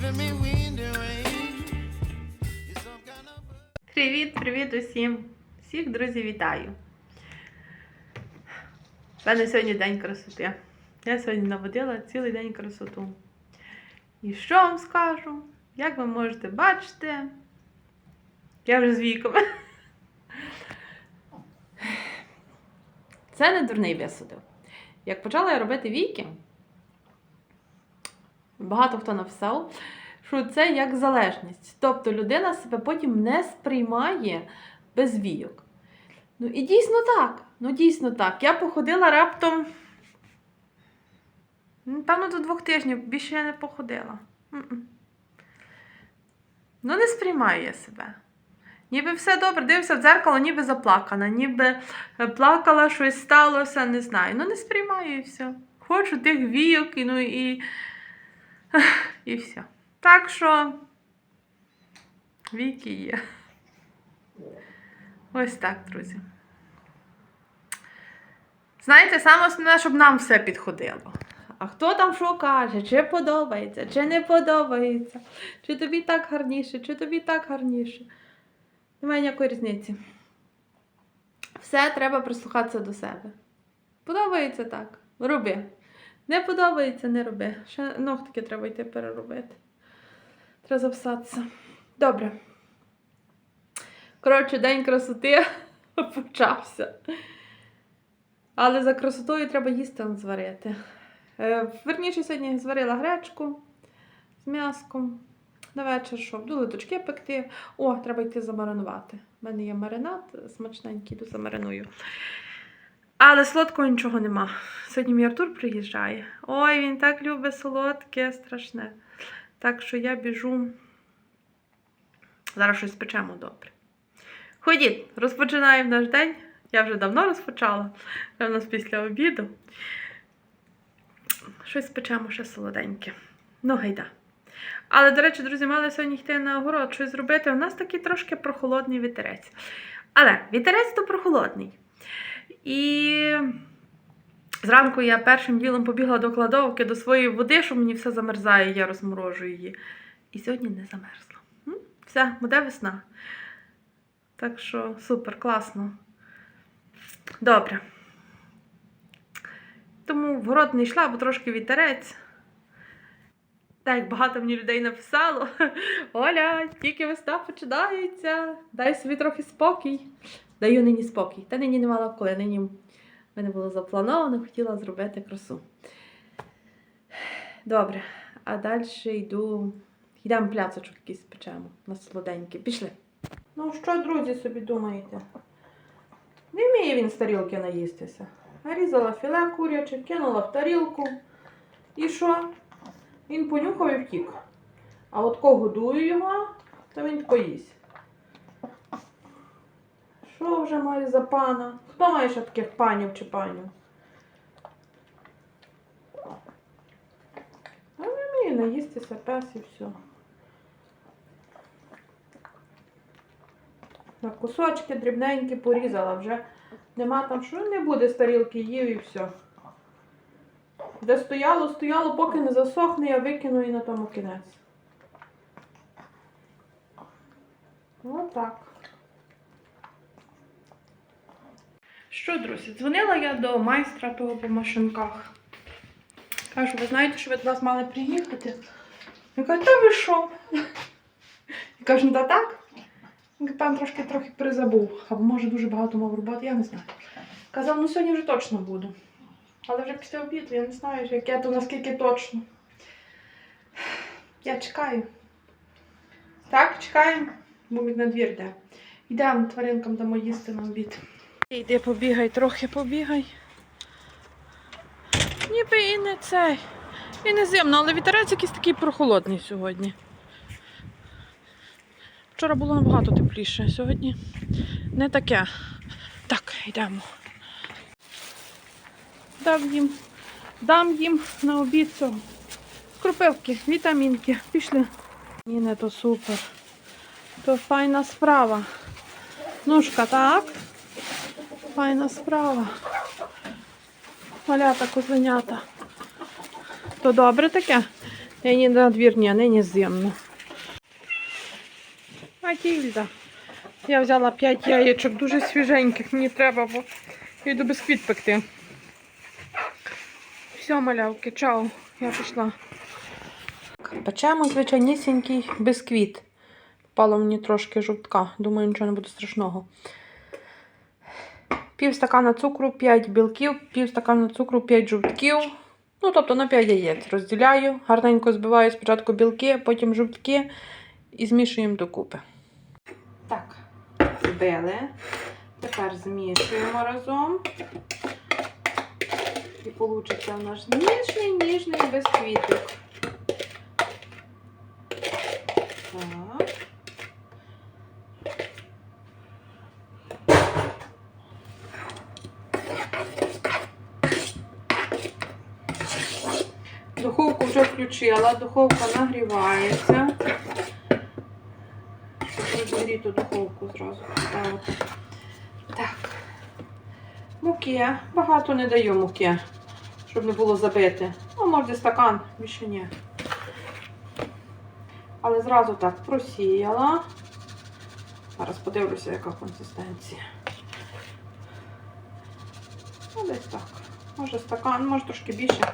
giving me wind and rain. You're some kind of Привіт, привіт усім! Всіх друзі вітаю! У мене сьогодні день красоти. Я сьогодні наводила цілий день красоту. І що вам скажу? Як ви можете бачити, я вже з віком. Це не дурний висадив. Як почала я робити віки, багато хто написав, що це як залежність. Тобто людина себе потім не сприймає без війок. Ну і дійсно так. Ну, дійсно так. Я походила раптом. ну, Певно, до двох тижнів більше я не походила. Ну, не сприймаю я себе. Ніби все добре, дивився в дзеркало, ніби заплакана, ніби е, плакала, щось сталося, не знаю. Ну, не сприймаю і все. Хочу тих війок, і, ну і, і все. Так що віки є. Ось так, друзі. Знаєте, саме основне, щоб нам все підходило. А хто там що каже, чи подобається, чи не подобається, чи тобі так гарніше, чи тобі так гарніше. Немає ніякої різниці. Все треба прислухатися до себе. Подобається так. Роби. Не подобається, не роби. Ще ногтики треба йти переробити. Треба записатися. Добре. Коротше, день красоти почався. Але за красотою треба їсти зварити. Е, Верніше, сьогодні зварила гречку з м'яском. На вечір що? Буду литочки пекти. О, треба йти замаринувати. У мене є маринад смачненький, йду замариную. Але солодкого нічого нема. Сьогодні мій Артур приїжджає. Ой, він так любить солодке, страшне. Так що я біжу. Зараз щось спечемо добре. Ходіть, розпочинаємо наш день. Я вже давно розпочала. Це в нас після обіду. Щось спечемо ще солоденьке. Ну, гайда. Але, до речі, друзі, мали сьогодні йти на огород щось зробити. У нас такий трошки прохолодний вітерець. Але вітерець то прохолодний. І зранку я першим ділом побігла до кладовки, до своєї води, що мені все замерзає, я розморожую її. І сьогодні не замерзла. Все, буде весна. Так що супер, класно. Добре. Тому в город не йшла, бо трошки вітерець. Так, як багато мені людей написало. Оля, тільки весна починається. Дай собі трохи спокій. Даю нині спокій. Та нині не мала коли. Нині в мене було заплановано, хотіла зробити красу. Добре, а далі йду. Йдемо пляцочок якийсь печемо на солоденький. Пішли. Ну, що, друзі, собі думаєте? Не вміє він з тарілки наїстися. Нарізала філе куряче, кинула в тарілку. І що? Він понюхав і втік. А от кого годую його, то він поїсть. Що вже маю за пана? Хто має ще таких панів чи панів? А не вміє наїстися пес і все. На кусочки дрібненькі порізала вже. Нема там, що не буде з тарілки їв і все. Де стояло, стояло, поки не засохне, я викину і на тому кінець. Отак. Що, друзі, дзвонила я до майстра того по машинках. Кажу, ви знаєте, що ви до нас мали приїхати? Він каже, та ви що? Я кажу, ну та так. Він Пан трошки трохи призабув, або може дуже багато мав роботи, я не знаю. Казав, ну сьогодні вже точно буду. Але вже після обіду, я не знаю, яке то наскільки точно. Я чекаю. Так, чекаємо, бо він на двір йде. Йдемо тваринкам дамо їсти на обід. Йди побігай, трохи побігай. Ніби і не цей. І не зимно, але вітерець якийсь такий прохолодний сьогодні. Вчора було набагато тепліше, сьогодні не таке. Так, йдемо. Дам їм, дам їм на обід цього. Крупивки, вітамінки. Пішли. Ні, не то супер. То файна справа. Ножка, так? Файна справа. Малята, козленята. То добре таке? Нині надвірні, а нині зимно. Матільда. Я взяла 5 яєчок, дуже свіженьких, мені треба, бо йду бісквіт пекти. Все, малявки, чао, я пішла. Печемо звичайнісінький бісквіт. Попало мені трошки жовтка, думаю, нічого не буде страшного. Пів стакана цукру, 5 білків, пів стакана цукру, 5 жовтків. Ну, тобто на 5 яєць розділяю, гарненько збиваю спочатку білки, потім жовтки і змішуємо докупи. Так, збили. Тепер змішуємо разом. І вийде у нас ніжний, ніжний бісквітик. Так. Духовку вже включила, духовка нагрівається. Щоб розігріту духовку зразу поставити. Так. Муки. Багато не даю муки, щоб не було забити. Ну, може стакан, більше ні. Але зразу так просіяла. Зараз подивлюся, яка консистенція. Ну, десь так. Може стакан, може трошки більше.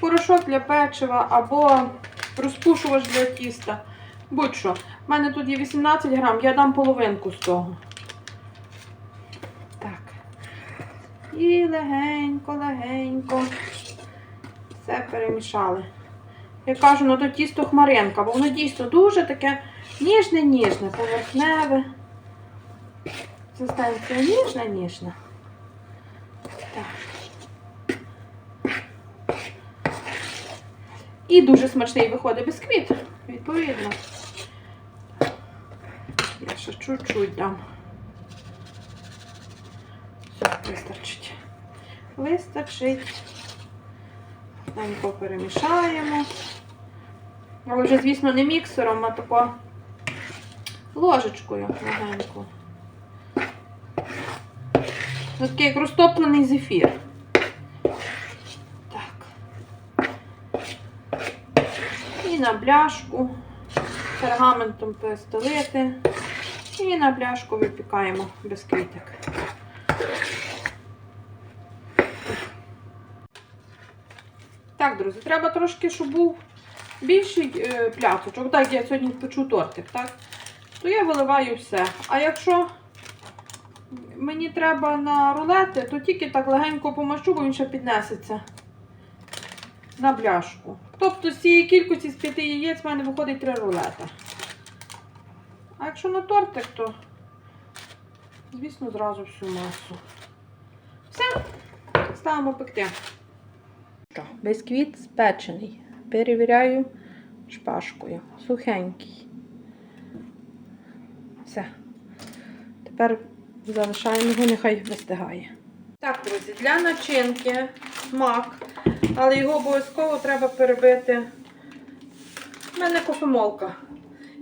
Порошок для печива або розпушувач для тіста. Будь-що. У мене тут є 18 грам, я дам половинку з того. Так. І легенько, легенько. Все перемішали. Я кажу, ну то тісто хмаринка, бо воно дійсно дуже таке ніжне-ніжне, поверхневе. Консистенція ніжна-ніжна. І дуже смачний виходить бісквіт, відповідно. Я ще чуть-чуть дам. Все, вистачить. Вистачить. Легенько перемішаємо. Але вже, звісно, не міксером, а тако ложечкою легенько. Такий як розтоплений зефір. Так. І на бляшку пергаментом перестелити. І на бляшку випікаємо бісквітик. Так, друзі, треба трошки, щоб був більший е, пляцочок. Так, я сьогодні печу тортик, так? То я виливаю все. А якщо мені треба на рулети, то тільки так легенько помащу, бо він ще піднесеться на бляшку. Тобто з цієї кількості з п'яти яєць в мене виходить три рулети. А якщо на тортик, то, звісно, зразу всю масу. Все, ставимо пекти. Бісквіт спечений. Перевіряю шпажкою. Сухенький. Все. Тепер залишаємо його, нехай вистигає. Так, друзі, для начинки мак, але його обов'язково треба перебити. У мене кофемолка.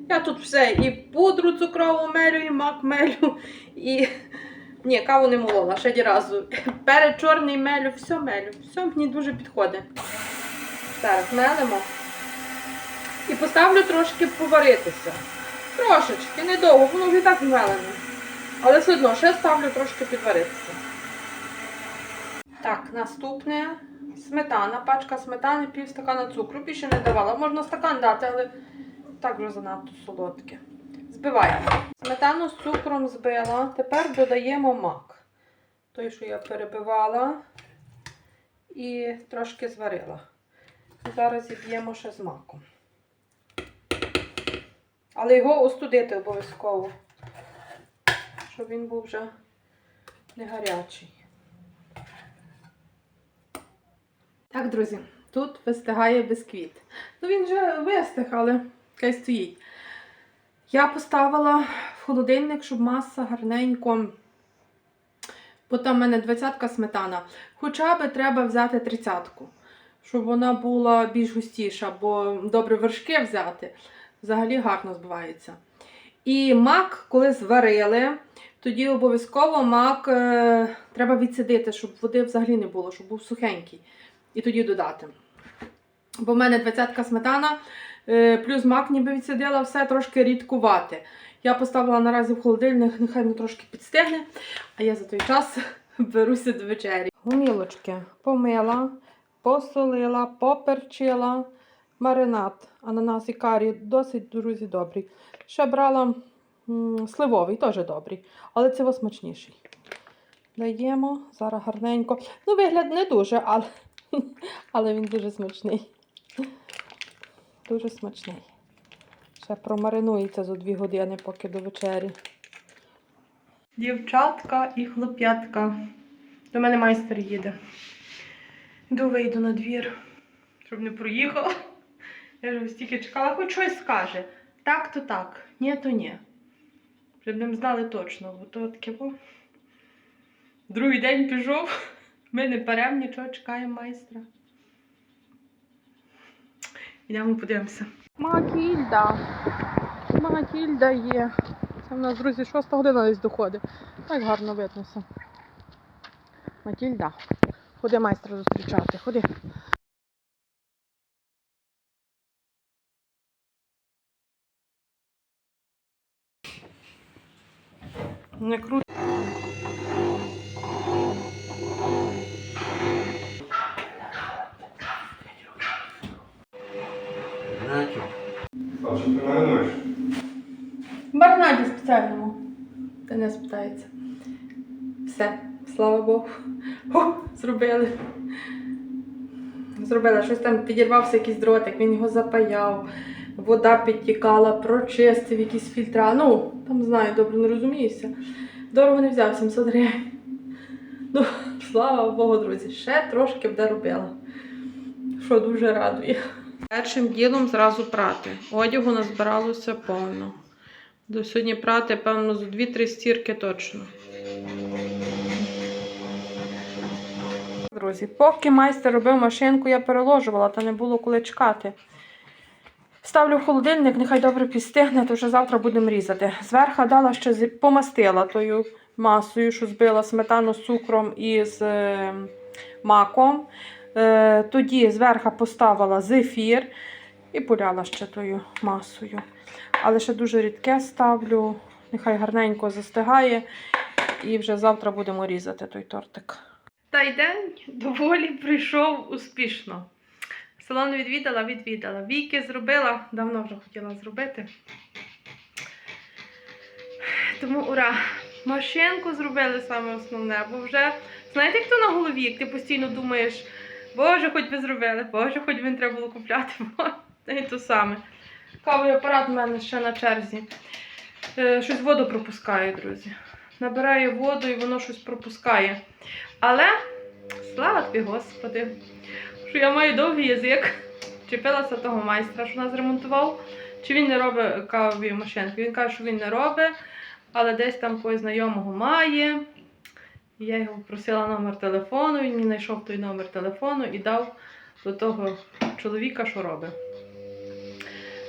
Я тут все і пудру цукрову мелю, і мак мелю, і. Ні, каву не молола, ще ні. Перед чорний мелю, все мелю. Все мені дуже підходить. Зараз мелимо. І поставлю трошки поваритися. Трошечки, недовго, воно вже так вмелене. Але все одно ще ставлю трошки підваритися. Так, наступне сметана, пачка сметани, пів стакана цукру. Більше не давала. Можна стакан дати, але так вже занадто солодке. Збиваємо. Сметану з цукром збила. Тепер додаємо мак. Той, що я перебивала і трошки зварила. Зараз зіб'ємо ще з маком. Але його остудити обов'язково, щоб він був вже не гарячий. Так, друзі, тут вистигає бісквіт. Ну, він вже вистиг, але хай стоїть. Я поставила в холодильник, щоб маса гарненько. Бо там в мене 20 сметана. Хоча би треба взяти 30-ку, щоб вона була більш густіша, бо добре вершки взяти. Взагалі гарно збивається. І мак, коли зварили, тоді обов'язково мак е, треба відсидити, щоб води взагалі не було, щоб був сухенький. І тоді додати. Бо в мене 20 сметана, е, плюс мак ніби відсидила, все трошки рідкувати. Я поставила наразі в холодильник, нехай воно трошки підстигне, а я за той час беруся до вечері. Гумілочки помила, посолила, поперчила. Маринад, ананас і карі досить, друзі, добрий. Ще брала м, сливовий, теж добрий, але це смачніший. Даємо зараз гарненько. Ну, вигляд не дуже, але, але він дуже смачний. Дуже смачний. Ще промаринується за дві години, поки до вечері. Дівчатка і хлоп'ятка. До мене майстер їде. Йду вийду на двір, щоб не проїхав. Я вже стільки чекала, хоч щось скаже. Так, то так, ні, то ні. Щоб не знали точно, бо то таке. Другий день пішов. Ми не беремо нічого, чекаємо майстра. Йдемо подивимося. Макільда. Макільда є. Це в нас, друзі, шоста година десь доходить. Так гарно видно все. Матільда. Ходи майстра зустрічати, ходи. Не круто. Все, слава Богу. Зробили. Зробила, щось там підірвався якийсь дротик, він його запаяв, вода підтікала, прочистив якісь фільтра. Ну, там знаю, добре не розуміюся. Дорого не взяв 700 гривень. Ну, слава Богу, друзі, ще трошки б робила. Що дуже радує. Першим ділом зразу прати. Одягу назбиралося повно. До сьогодні прати, певно, з 2-3 стірки точно. Друзі, поки майстер робив машинку, я переложувала, та не було коли чекати. Ставлю в холодильник, нехай добре підстигне, то вже завтра будемо різати. Зверху дала ще помастила тою масою, що збила сметану з цукром і з е, маком. Е, тоді зверху поставила зефір і поляла ще тою масою. Але ще дуже рідке ставлю, нехай гарненько застигає, і вже завтра будемо різати той тортик. Та й день доволі прийшов успішно. Салон відвідала, відвідала. Віки зробила, давно вже хотіла зробити. Тому ура! Машинку зробили саме основне, бо вже, знаєте, хто на голові, як ти постійно думаєш, Боже, хоч би зробили, Боже, хоч би не треба було купляти, це і то саме. Кавовий апарат у мене ще на черзі. Е, щось воду пропускає, друзі. Набирає воду і воно щось пропускає. Але слава тобі, Господи, що я маю довгий язик. Чепилася того майстра, що нас ремонтував. Чи він не робить кавові машинки? Він каже, що він не робить, але десь там когось знайомого має. Я його просила номер телефону, він мені знайшов той номер телефону і дав до того чоловіка, що робить.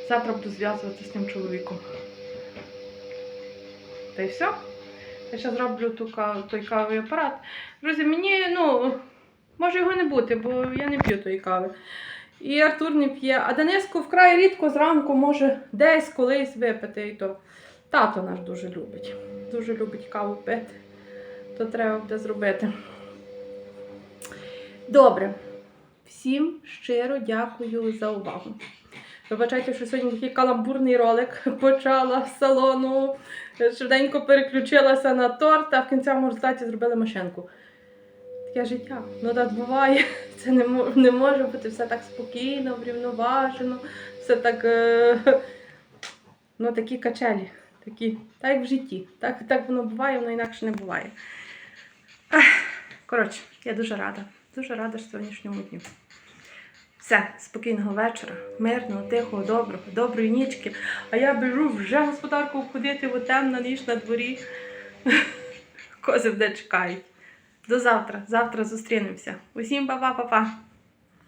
Завтра буду зв'язуватися з тим чоловіком. Та й все. Я ще зроблю ту той кавовий апарат. Друзі, мені, ну, може його не бути, бо я не п'ю тої кави. І Артур не п'є, а Дениску вкрай рідко зранку може десь колись випити. І то тато наш дуже любить. Дуже любить каву пити. То треба буде зробити. Добре. Всім щиро дякую за увагу. Вибачайте, що сьогодні такий каламбурний ролик почала з салону, швиденько переключилася на торт, а в кінцевому результаті зробили машинку. Таке життя. Ну так буває. Це не, не може бути все так спокійно, врівноважено, все так. Е- ну, такі качелі. Такі, так як в житті. Так, так воно буває, воно інакше не буває. Коротше, я дуже рада. Дуже рада сьогоднішньому дню. Все, спокійного вечора, мирного, тихого, доброго, доброї нічки. А я біжу вже господарку обходити, бо темна ніч на дворі. Кози де чекають. До завтра. Завтра зустрінемося. Усім па-па-па-па.